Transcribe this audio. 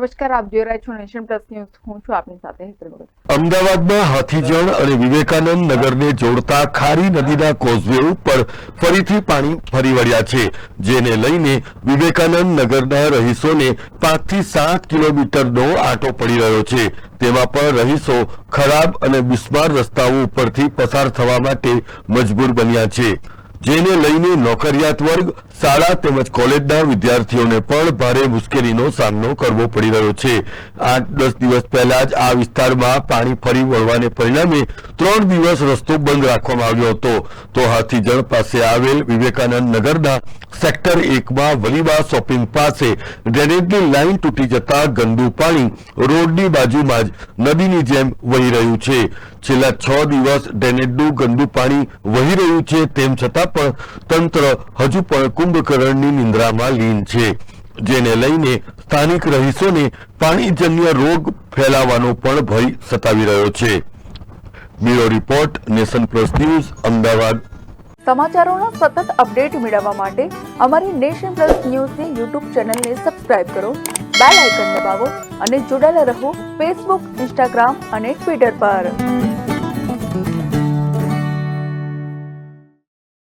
નમસ્કાર, આપ જોઈ રહ્યા છો નેશન પ્લસ ન્યૂઝ હું છું આપની સાથે. અમદાવાદમાં હાથીજણ અને વિવેકાનંદ નગરને જોડતા ખારી નદીના કોઝવે ઉપર ફરીથી પાણી ફરી વળ્યા છે, જેને લઈને વિવેકાનંદ નગરના રહીશોને પાંચથી સાત કિલોમીટરનો આંટો પડી રહ્યો છે તેમાં પણ રહીશો ખરાબ અને બિસ્માર રસ્તાઓ ઉપરથી પસાર થવા માટે મજબૂર બન્યા છે, જેને લઈને નોકરિયાત વર્ગ શાળા તેમજ કોલેજના વિદ્યાર્થીઓને પણ ભારે મુશ્કેલીનો સામનો કરવો પડી રહ્યો છે. આઠ દસ દિવસ પહેલા જ આ વિસ્તારમાં પાણી ફરી વળવાને પરિણામે ત્રણ દિવસ રસ્તો બંધ રાખવામાં આવ્યો હતો. તો હાથીજણ પાસે આવેલ વિવેકાનંદ નગરના સેક્ટર એકમાં વલીબા શોપિંગ પાસે ડ્રેનેજની લાઇન તૂટી જતા ગંદુ પાણી રોડની બાજુમાં જ નદીની જેમ વહી રહ્યું છે. છેલ્લા છ દિવસ ડ્રેનેજનું ગંદુ પાણી વહી રહ્યું છે તેમ છતાં પણ તંત્ર હજુ પણ કુંભકર્ણની નિંદ્રામાં લીન છે, જેને લઈને સ્થાનિક રહીશોને પાણીજન્ય રોગ ફેલાવાનો પણ ભય સતાવી રહ્યો છે. Bureau report, nation plus news, Ahmedabad. સમાચારોના સતત અપડેટ મેળવવા માટે અમારી નેશન પ્લસ ન્યૂઝની યુટ્યુબ ચેનલને સબસ્ક્રાઇબ કરો, બેલ આઇકન દબાવો અને જોડાયેલા રહો ફેસબુક, ઇન્સ્ટાગ્રામ અને ટ્વિટર પર.